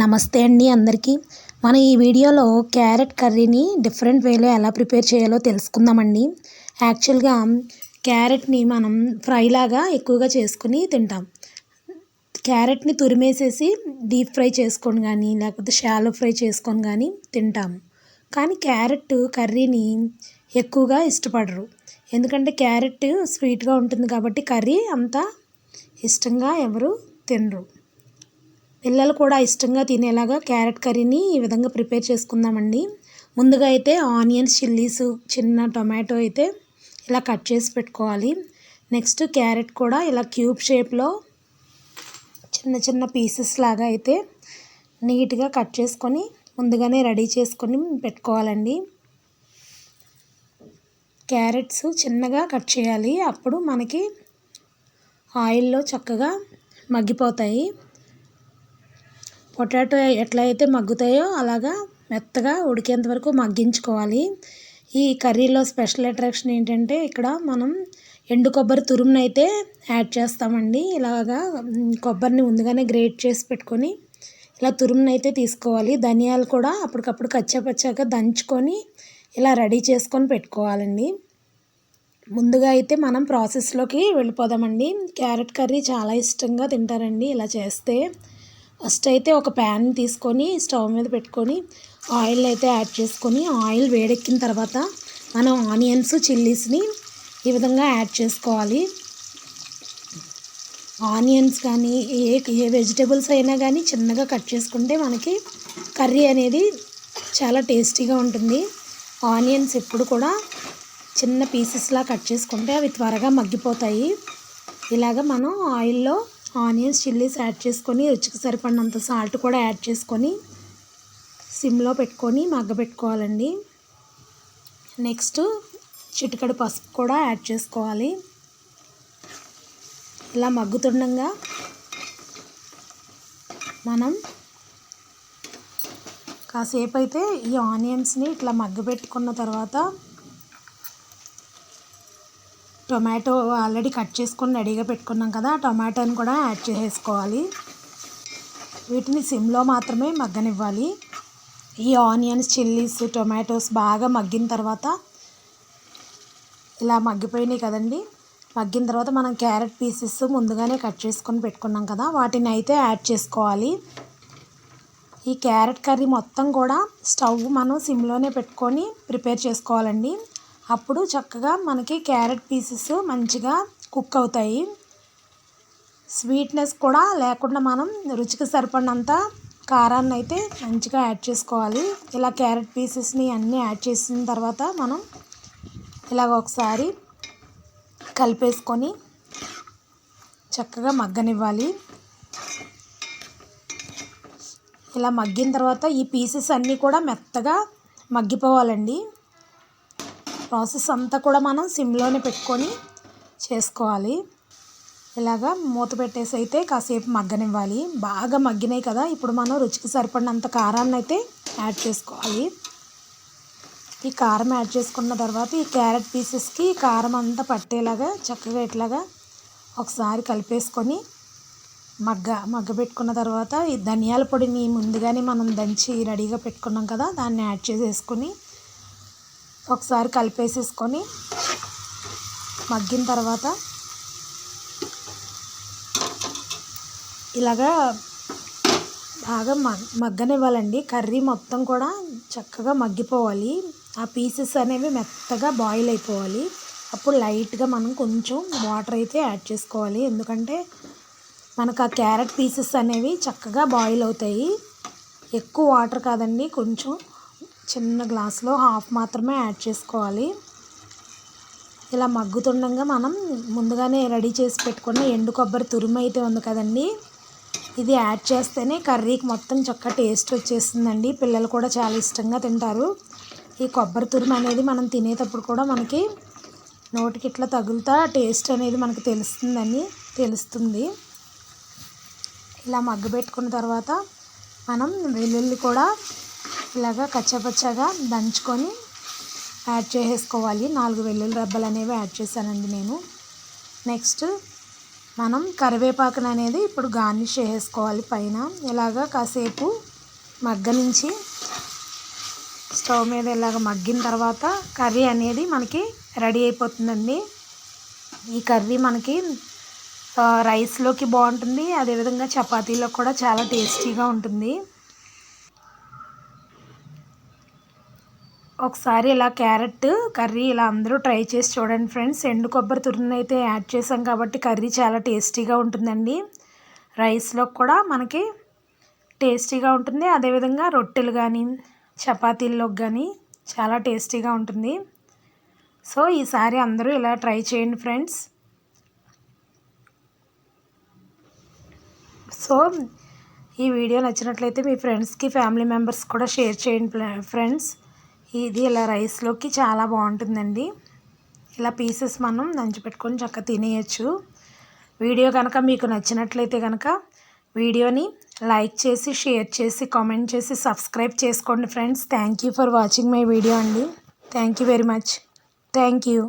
నమస్తే అండి అందరికీ. మనం ఈ వీడియోలో క్యారెట్ కర్రీని డిఫరెంట్ వేలో ఎలా ప్రిపేర్ చేయాలో తెలుసుకుందామండి. యాక్చువల్గా క్యారెట్ని మనం ఫ్రైలాగా ఎక్కువగా చేసుకుని తింటాం. క్యారెట్ని తురిమేసేసి డీప్ ఫ్రై చేసుకొని కానీ లేకపోతే షాలో ఫ్రై చేసుకొని కానీ తింటాము కానీ క్యారెట్ కర్రీని ఎక్కువగా ఇష్టపడరు. ఎందుకంటే క్యారెట్ స్వీట్గా ఉంటుంది కాబట్టి కర్రీ అంత ఇష్టంగా ఎవరు తినరు. పిల్లలు కూడా ఇష్టంగా తినేలాగా క్యారెట్ కర్రీని ఈ విధంగా ప్రిపేర్ చేసుకుందామండి. ముందుగా అయితే ఆనియన్స్ చిల్లీస్ చిన్న టొమాటో అయితే ఇలా కట్ చేసి పెట్టుకోవాలి. నెక్స్ట్ క్యారెట్ కూడా ఇలా క్యూబ్ షేప్లో చిన్న చిన్న పీసెస్ లాగా అయితే నీట్గా కట్ చేసుకొని ముందుగానే రెడీ చేసుకొని పెట్టుకోవాలండి. క్యారెట్స్ చిన్నగా కట్ చేయాలి. అప్పుడు మనకి ఆయిల్లో చక్కగా మగ్గిపోతాయి. పొటాటో ఎట్లయితే మగ్గుతాయో అలాగా మెత్తగా ఉడికేంత వరకు మగ్గించుకోవాలి. ఈ కర్రీలో స్పెషల్ అట్రాక్షన్ ఏంటంటే ఇక్కడ మనం ఎండు కొబ్బరి తురుమును అయితే యాడ్ చేస్తామండి. ఇలాగా కొబ్బరిని ముందుగానే గ్రేట్ చేసి పెట్టుకొని ఇలా తురుమును అయితే తీసుకోవాలి. ధనియాలు కూడా అప్పటికప్పుడు కచ్చాపచ్చాక దంచుకొని ఇలా రెడీ చేసుకొని పెట్టుకోవాలండి. ముందుగా అయితే మనం ప్రాసెస్లోకి వెళ్ళిపోదామండి. క్యారెట్ కర్రీ చాలా ఇష్టంగా తింటారండి ఇలా చేస్తే. ఫస్ట్ అయితే ఒక ప్యాన్ తీసుకొని స్టవ్ మీద పెట్టుకొని ఆయిల్ అయితే యాడ్ చేసుకొని ఆయిల్ వేడెక్కిన తర్వాత మనం ఆనియన్స్ చిల్లీస్ని ఈ విధంగా యాడ్ చేసుకోవాలి. ఆనియన్స్ కానీ ఏ ఏ వెజిటేబుల్స్ అయినా కానీ చిన్నగా కట్ చేసుకుంటే మనకి కర్రీ అనేది చాలా టేస్టీగా ఉంటుంది. ఆనియన్స్ ఎప్పుడు కూడా చిన్న పీసెస్లా కట్ చేసుకుంటే అవి త్వరగా మగ్గిపోతాయి. ఇలాగ మనం ఆయిల్లో ఆనియన్స్ చిల్లీస్ యాడ్ చేసుకొని రుచికి సరిపడినంత సాల్ట్ కూడా యాడ్ చేసుకొని సిమ్లో పెట్టుకొని మగ్గబెట్టుకోవాలండి. నెక్స్ట్ చిటికడు పసుపు కూడా యాడ్ చేసుకోవాలి. ఇలా మగ్గుతుండగా మనం కాసేపు అయితే ఈ ఆనియన్స్ని ఇట్లా మగ్గబెట్టుకున్న తర్వాత టొమాటో ఆల్రెడీ కట్ చేసుకొని రెడీగా పెట్టుకున్నాం కదా టొమాటోని కూడా యాడ్ చేసేసుకోవాలి. వీటిని సిమ్లో మాత్రమే మగ్గనివ్వాలి. ఈ ఆనియన్స్ చిల్లీస్ టొమాటోస్ బాగా మగ్గిన తర్వాత ఇలా మగ్గిపోయినాయి కదండి. మగ్గిన తర్వాత మనం క్యారెట్ పీసెస్ ముందుగానే కట్ చేసుకొని పెట్టుకున్నాం కదా వాటిని అయితే యాడ్ చేసుకోవాలి. ఈ క్యారెట్ కర్రీ మొత్తం కూడా స్టవ్ మనం సిమ్లోనే పెట్టుకొని ప్రిపేర్ చేసుకోవాలండి. అప్పుడు చక్కగా మనకి క్యారెట్ పీసెస్ మంచిగా కుక్ అవుతాయి. స్వీట్నెస్ కూడా లేకుండా మనం రుచికి సరిపడినంత కారాన్ని అయితే మంచిగా యాడ్ చేసుకోవాలి. ఇలా క్యారెట్ పీసెస్ని అన్నీ యాడ్ చేసిన తర్వాత మనం ఇలాగ ఒకసారి కలిపేసుకొని చక్కగా మగ్గనివ్వాలి. ఇలా మగ్గిన తర్వాత ఈ పీసెస్ అన్నీ కూడా మెత్తగా మగ్గిపోవాలండి. ప్రాసెస్ అంతా కూడా మనం సిమ్లోనే పెట్టుకొని చేసుకోవాలి. ఇలాగా మూత పెట్టేసి అయితే కాసేపు మగ్గనివ్వాలి. బాగా మగ్గినాయి కదా ఇప్పుడు మనం రుచికి సరిపడినంత కారాన్ని అయితే యాడ్ చేసుకోవాలి. ఈ కారం యాడ్ చేసుకున్న తర్వాత ఈ క్యారెట్ పీసెస్కి కారం అంతా పట్టేలాగా చక్కగా ఇట్లాగా ఒకసారి కలిపేసుకొని మగ్గ మగ్గ పెట్టుకున్న తర్వాత ఈ ధనియాల పొడిని ముందుగానే మనం దంచి రెడీగా పెట్టుకున్నాం కదా దాన్ని యాడ్ చేసేసుకొని ఒకసారి కలిపేసేసుకొని మగ్గిన తర్వాత ఇలాగా బాగా మగ్గనివ్వాలండి. కర్రీ మొత్తం కూడా చక్కగా మగ్గిపోవాలి. ఆ పీసెస్ అనేవి మెత్తగా బాయిల్ అయిపోవాలి. అప్పుడు లైట్గా మనం కొంచెం వాటర్ అయితే యాడ్ చేసుకోవాలి. ఎందుకంటే మనకు ఆ క్యారెట్ పీసెస్ అనేవి చక్కగా బాయిల్ అవుతాయి. ఎక్కువ వాటర్ కాదండి కొంచెం చిన్న గ్లాస్లో హాఫ్ మాత్రమే యాడ్ చేసుకోవాలి. ఇలా మగ్గుతుండగా మనం ముందుగానే రెడీ చేసి పెట్టుకున్న ఎండు కొబ్బరి తురుము అయితే ఉంది కదండి ఇది యాడ్ చేస్తేనే కర్రీకి మొత్తం చక్క టేస్ట్ వచ్చేస్తుందండి. పిల్లలు కూడా చాలా ఇష్టంగా తింటారు. ఈ కొబ్బరి తురుము అనేది మనం తినేటప్పుడు కూడా మనకి నోటికి ఇట్లా తగులుతా టేస్ట్ అనేది మనకు తెలుస్తుందని తెలుస్తుంది. ఇలా మగ్గబెట్టుకున్న తర్వాత మనం వెల్లుల్లి కూడా ఇలాగా కచ్చపచ్చగా దంచుకొని యాడ్ చేసేసుకోవాలి. నాలుగు వెల్లుల్లి రబ్బలు అనేవి యాడ్ చేశానండి నేను. నెక్స్ట్ మనం కరివేపాకును అనేది ఇప్పుడు గార్నిష్ చేసేసుకోవాలి పైన. ఇలాగా కాసేపు మగ్గనించి స్టవ్ మీద ఇలాగ మగ్గిన తర్వాత కర్రీ అనేది మనకి రెడీ అయిపోతుందండి. ఈ కర్రీ మనకి రైస్లోకి బాగుంటుంది. అదేవిధంగా చపాతీలో కూడా చాలా టేస్టీగా ఉంటుంది. ఒకసారి ఇలా క్యారెట్ కర్రీ ఇలా అందరూ ట్రై చేసి చూడండి ఫ్రెండ్స్. ఎండు కొబ్బరి తురుమును అయితే యాడ్ చేసాం కాబట్టి కర్రీ చాలా టేస్టీగా ఉంటుందండి. రైస్లో కూడా మనకి టేస్టీగా ఉంటుంది. అదేవిధంగా రొట్టెలు కానీ చపాతీల్లోకి కానీ చాలా టేస్టీగా ఉంటుంది. సో ఈసారి అందరూ ఇలా ట్రై చేయండి ఫ్రెండ్స్. సో ఈ వీడియో నచ్చినట్లయితే మీ ఫ్రెండ్స్కి ఫ్యామిలీ మెంబర్స్ కూడా షేర్ చేయండి ఫ్రెండ్స్. ఇది ఇలా రైస్లోకి చాలా బాగుంటుందండి. ఇలా పీసెస్ మనం నంచిపెట్టుకొని చక్కగా తినేయచ్చు. వీడియో కనుక మీకు నచ్చినట్లయితే కనుక వీడియోని లైక్ చేసి షేర్ చేసి కామెంట్ చేసి సబ్స్క్రైబ్ చేసుకోండి friends. Thank you for watching my video అండి. Thank you very much thank you